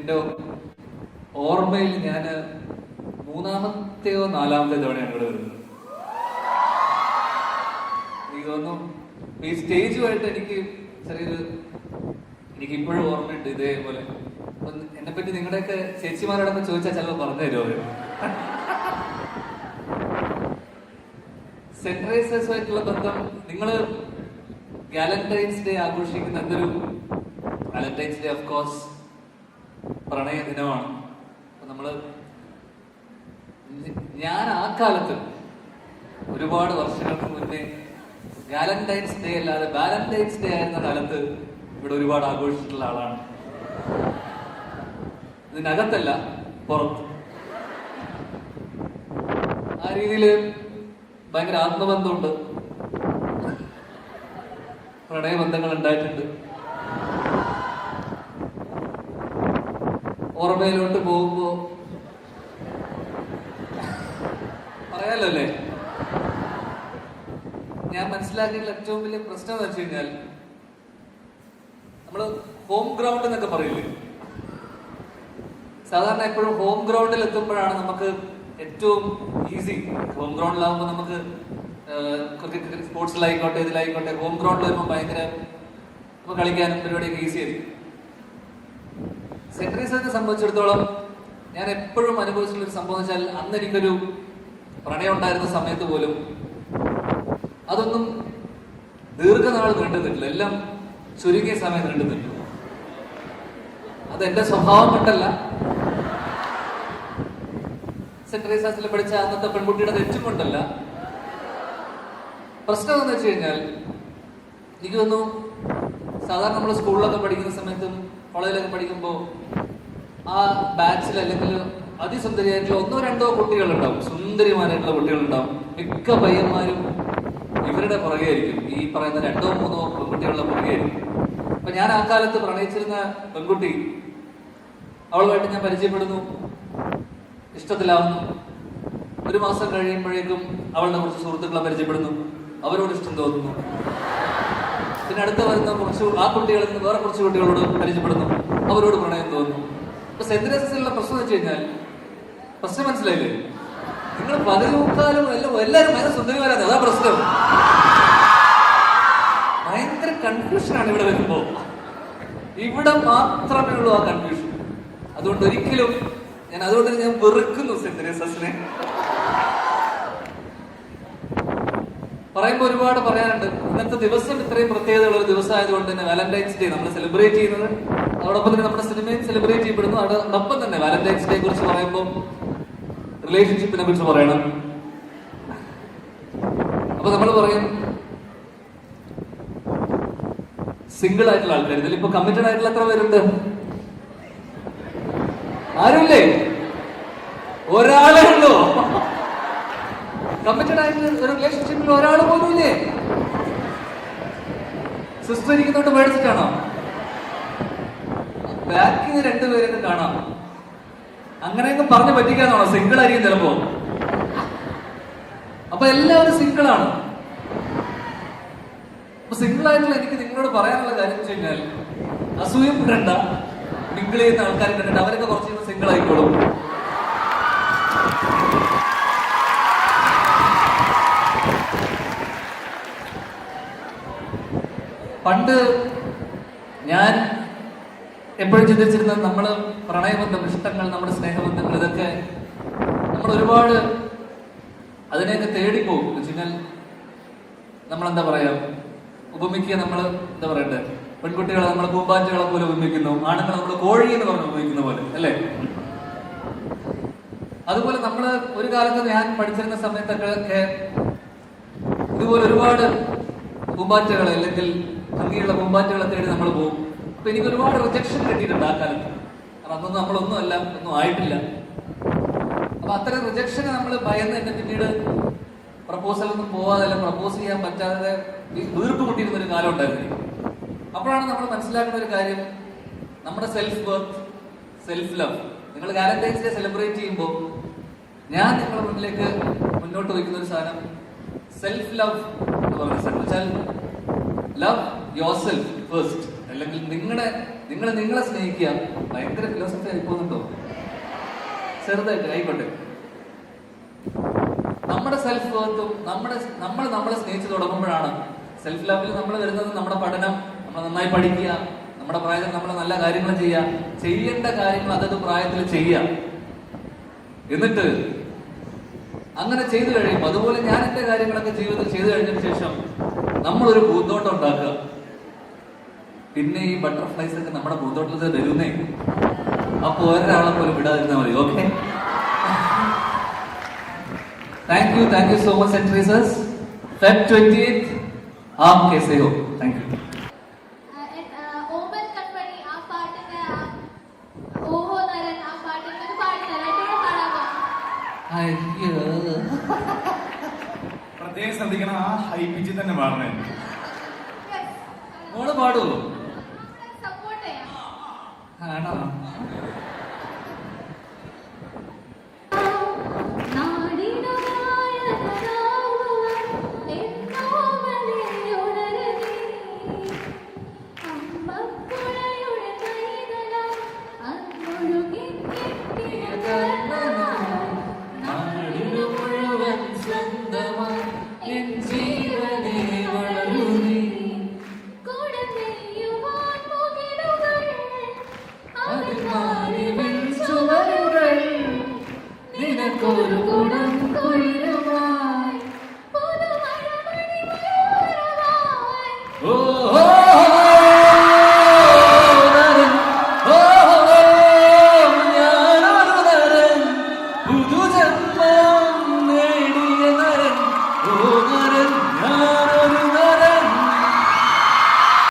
എന്റെ ഓർമ്മയിൽ ഞാൻ മൂന്നാമത്തെയോ നാലാമത്തെ തവണയാണ് ഇവിടെ വരുന്നത്. എനിക്ക് തോന്നുന്നു ഈ സ്റ്റേജുമായിട്ട് എനിക്ക് ചെറിയൊരു എനിക്ക് ഇപ്പോഴും ഓർമ്മയുണ്ട് ഇതേപോലെ. എന്നെ പറ്റി നിങ്ങളുടെയൊക്കെ ചേച്ചിമാരോടൊക്കെ ചോദിച്ചാൽ ചിലപ്പോൾ പറഞ്ഞു തരുമോ? സെൻട്രൈസേഴ്സുമായിട്ടുള്ള ബന്ധം നിങ്ങൾ ഗാലന്റൈൻസ് ഡേ ആഘോഷിക്കുന്ന എന്തൊരു? വാലന്റൈൻസ് ഡേ ഓഫ് കോഴ്സ് പ്രണയ ദിനമാണ് നമ്മൾ ഞാൻ ആ കാലത്ത് ഒരുപാട് വർഷങ്ങൾക്ക് മുന്നേ വാലന്റൈൻസ് ഡേ അല്ലാതെ വാലന്റൈൻസ് ഡേ ആയിരുന്ന കാലത്ത് ഇവിടെ ഒരുപാട് ആഘോഷിച്ചിട്ടുള്ള ആളാണ്. ഇതിനകത്തല്ല പുറത്ത്. ആ രീതിയിൽ ഭയങ്കര ആത്മബന്ധമുണ്ട്. പ്രണയബന്ധങ്ങൾ ഉണ്ടായിട്ടുണ്ട്. ഓർമ്മയിലോട്ട് പോകുമ്പോ പറയാലോ അല്ലേ ഞാൻ മനസ്സിലാക്കിയിട്ടുള്ള ഏറ്റവും വലിയ പ്രശ്നം എന്ന് വെച്ച് കഴിഞ്ഞാൽ നമ്മൾ ഹോം ഗ്രൗണ്ട് എന്നൊക്കെ പറയില്ലേ? സാധാരണ എപ്പോഴും ഹോം ഗ്രൗണ്ടിൽ എത്തുമ്പോഴാണ് നമുക്ക് ഏറ്റവും ഈസി ഹോം ഗ്രൗണ്ടിലാവുമ്പോൾ നമുക്ക് ക്രിക്കറ്റ് സ്പോർട്സിലായിക്കോട്ടെ ഇതിലായിക്കോട്ടെ ഹോം ഗ്രൗണ്ടിൽ വരുമ്പോൾ ഭയങ്കര കളിക്കാനും പരിപാടിയൊക്കെ ഈസി ആയിരിക്കും. സെൻട്രീസിനെ സംബന്ധിച്ചിടത്തോളം ഞാൻ എപ്പോഴും അനുഭവിച്ചിട്ടുള്ള ഒരു സംഭവം വെച്ചാൽ അന്ന് എനിക്കൊരു പ്രണയം ഉണ്ടായിരുന്ന സമയത്ത് പോലും അതൊന്നും ദീർഘനാൾ നീണ്ടു നിന്നിട്ടില്ല എല്ലാം ചുരുങ്ങിയ സമയം നീണ്ടു നിന്നു അത് എന്റെ സ്വഭാവം കൊണ്ടല്ല. സെന്റ് റീസാസിൽ പഠിച്ച അന്നത്തെ പെൺകുട്ടിയുടെ തെറ്റും കൊണ്ടല്ല. പ്രശ്നം എന്ന് വെച്ച് കഴിഞ്ഞാൽ എനിക്ക് തോന്നുന്നു സാധാരണ നമ്മൾ സ്കൂളിലൊക്കെ പഠിക്കുന്ന സമയത്തും കോളേജിലൊക്കെ പഠിക്കുമ്പോൾ ആ ബാച്ചിൽ അല്ലെങ്കിൽ അതിസുന്ദരിയായിട്ടുള്ള ഒന്നോ രണ്ടോ കുട്ടികളുണ്ടാവും. സുന്ദരിമാരായിട്ടുള്ള കുട്ടികളുണ്ടാവും. മിക്ക പയ്യന്മാരും ഇവരുടെ പുറകെയായിരിക്കും. ഈ പറയുന്ന രണ്ടോ മൂന്നോ പെൺകുട്ടികളുടെ പുറകെയായിരിക്കും. അപ്പൊ ഞാൻ ആ കാലത്ത് പ്രണയിച്ചിരുന്ന പെൺകുട്ടി അവളുമായിട്ട് ഞാൻ പരിചയപ്പെടുന്നു. ഇഷ്ടത്തിലാവുന്നു. ഒരു മാസം കഴിയുമ്പോഴേക്കും അവളുടെ കുറച്ച് സുഹൃത്തുക്കളെ പരിചയപ്പെടുന്നു. അവരോട് ഇഷ്ടം തോന്നുന്നു. പിന്നെ അടുത്ത വരുന്ന കുറച്ച് ആ കുട്ടികളിൽ നിന്ന് വേറെ കുറച്ച് കുട്ടികളോട് പരിചയപ്പെടുന്നു. അവരോട് പ്രണയം തോന്നുന്നു. അപ്പൊ സെന്റിനസിലുള്ള പ്രശ്നം വെച്ച് കഴിഞ്ഞാൽ പ്രശ്നം മനസ്സിലായില്ലേ? നിങ്ങൾ പതിവ് മുക്കാലും എല്ലാം എല്ലാവരും ഭയങ്കര സുന്ദരിമാരാണ്. അതാ പ്രശ്നം. ഭയങ്കര കൺഫ്യൂഷനാണ് ഇവിടെ വരുമ്പോ. ഇവിടെ മാത്രമേ ഉള്ളൂ ആ കൺഫ്യൂഷൻ അതുകൊണ്ട് ഒരിക്കലും ഞാൻ അതുകൊണ്ട് ഞാൻ വെറുക്കുന്നു സെന്തിനസിനെ പറയുമ്പോൾ ഒരുപാട് പറയാനുണ്ട്. ഇന്നത്തെ ദിവസം ഇത്രയും പ്രത്യേകതയുള്ള ഒരു ദിവസം ആയതുകൊണ്ട് തന്നെ വാലന്റൈൻസ് ഡേ നമ്മൾ സെലിബ്രേറ്റ് ചെയ്യുന്നത്. അതോടൊപ്പം തന്നെ നമ്മുടെ സിനിമയും സെലിബ്രേറ്റ് ചെയ്യപ്പെടുന്നു. അതോടൊപ്പം തന്നെ വാലന്റൈൻസ് ഡേ കുറിച്ച് പറയുമ്പോൾ റിലേഷൻഷിപ്പിനെ കുറിച്ച് പറയണം. അപ്പൊ നമ്മൾ പറയും സിംഗിൾ ആയിട്ടുള്ള ആൾക്കാർ ഇതിൽ ഇപ്പൊ കമ്മിറ്റഡ് ആയിട്ടുള്ള എത്ര പേരുണ്ട്? ആരുമില്ലേ? ഒരാളേ ഉള്ളൂ. കമ്മിറ്റഡ് ആയിട്ട് ഒരു റിലേഷൻഷിപ്പിൽ ഒരാൾ പോലും ഇല്ലേ സിസ്റ്റർ ഇരിക്കുന്നോണ്ട് മേടിച്ചിട്ടാണോ? ബാക്കിൽ നിന്ന് കാണാം. അങ്ങനെയൊക്കെ പറഞ്ഞു പറ്റിക്കാന്നാണോ? സിംഗിൾ ആയിരിക്കും ചിലപ്പോ. അപ്പൊ എല്ലാവരും സിംഗിൾ ആണ്. അപ്പൊ സിംഗിൾ ആയിട്ടുള്ള എനിക്ക് നിങ്ങളോട് പറയാനുള്ള കാര്യം വെച്ച് കഴിഞ്ഞാൽ അസൂയപ്പെടണ്ട. മിങ്കിൾ ചെയ്യുന്ന ആൾക്കാരെ കണ്ടിട്ട് അവരൊക്കെ കുറച്ച് സിംഗിൾ ആയിക്കോളും. പണ്ട് ഞാൻ എപ്പോഴും ചിന്തിച്ചിരുന്നത് നമ്മൾ പ്രണയബന്ധം ഇഷ്ടങ്ങൾ നമ്മുടെ സ്നേഹബന്ധങ്ങൾ ഇതൊക്കെ നമ്മൾ ഒരുപാട് അതിനെയൊക്കെ തേടിപ്പോകും. എന്ന് വെച്ചാൽ നമ്മൾ എന്താ പറയാ? ഉപമിക്കുക നമ്മൾ എന്താ പറയണ്ടേ? പെൺകുട്ടികളെ നമ്മൾ പൂമ്പാറ്റകളെ പോലെ ഉപമിക്കുന്നു. ആണുങ്ങളെ നമ്മൾ കോഴി എന്ന് പറഞ്ഞ് ഉപയോഗിക്കുന്ന പോലെ അല്ലേ? അതുപോലെ നമ്മൾ ഒരു കാലത്ത് ഞാൻ പഠിച്ചിരുന്ന സമയത്തൊക്കെ ഇതുപോലെ ഒരുപാട് പൂമ്പാറ്റകളെ അല്ലെങ്കിൽ ഭംഗിയുള്ള കൊമ്പാറ്റുകളെ തേടി നമ്മൾ പോകും. അപ്പൊ എനിക്ക് ഒരുപാട് റിജക്ഷൻ കിട്ടിയിട്ടുണ്ട് ആ കാലത്ത്. കാരണം അതൊന്നും നമ്മളൊന്നും അല്ല ഒന്നും ആയിട്ടില്ല. അപ്പൊ അത്തരം റിജക്ഷന് നമ്മൾ ഭയന്ന് തന്നെ പിന്നീട് പ്രപ്പോസലൊന്നും പോവാതെ അല്ല പ്രപ്പോസ് ചെയ്യാൻ പറ്റാതെ വീർപ്പ് കൂട്ടിയിരുന്ന ഒരു കാലം ഉണ്ടായിരുന്നു. അപ്പോഴാണ് നമ്മൾ മനസ്സിലാക്കുന്ന ഒരു കാര്യം. നമ്മുടെ സെൽഫ് വർത്ത് സെൽഫ് ലവ് നിങ്ങൾ വാലന്റൈൻസ് ഡേ സെലിബ്രേറ്റ് ചെയ്യുമ്പോൾ ഞാൻ നിങ്ങളുടെ മുന്നിലേക്ക് മുന്നോട്ട് വയ്ക്കുന്ന ഒരു സാധനം സെൽഫ് ലവ് എന്ന് പറയുന്ന വെച്ചാൽ ലവ് യുവർ സെൽഫ് ഫസ്റ്റ് അല്ലെങ്കിൽ നിങ്ങളെ നിങ്ങൾ നിങ്ങളെ സ്നേഹിക്കുക ഭയങ്കര ഫിലോസഫി പോകുന്നുണ്ടോ? ചെറുതായിട്ട് ആയിക്കോട്ടെ. നമ്മുടെ സെൽഫ് വർത്തും നമ്മുടെ നമ്മൾ നമ്മളെ സ്നേഹിച്ചു തുടങ്ങുമ്പോഴാണ് സെൽഫ് ലവിൽ നമ്മൾ വരുന്നത് നമ്മുടെ പഠനം നമ്മൾ നന്നായി പഠിക്കുക നമ്മുടെ പ്രായത്തിൽ നമ്മൾ നല്ല കാര്യങ്ങൾ ചെയ്യുക ചെയ്യേണ്ട കാര്യങ്ങൾ അതത് പ്രായത്തിൽ ചെയ്യുക. എന്നിട്ട് അങ്ങനെ ചെയ്തു കഴിയുമ്പോൾ അതുപോലെ ഞാൻ എന്റെ കാര്യങ്ങളൊക്കെ ജീവിതത്തിൽ ചെയ്തു കഴിഞ്ഞതിന് ശേഷം നമ്മളൊരു പൂന്തോട്ടം ഉണ്ടാക്കുക പിന്നെ ഈ ബട്ടർഫ്ലൈസ് ഒക്കെ നമ്മുടെ പൂന്തോട്ടത്തിൽ വരുന്നേ അപ്പൊ ഒരാളെ പോലും വിടാതിരുന്നാൽ മതി okay thank you thank you so much Saint Teresa's Feb twenty ആം കേസേ ഹോ താങ്ക് യു ഓമൻ കൺമണി ആ പാട്ടിന്റെ ആ ഓഹോ നരൻ ആ പാട്ടിന്റെ ഒരു പാടുന്ന രണ്ടുകൂടെ പാടാമോ അയ്യോ പ്രത്യേകം ശ്രദ്ധിക്കണം ആ ഹൈ പിച്ചിൽ തന്നെ പാടണേ. മോൾ പാടുവോ? ആണോ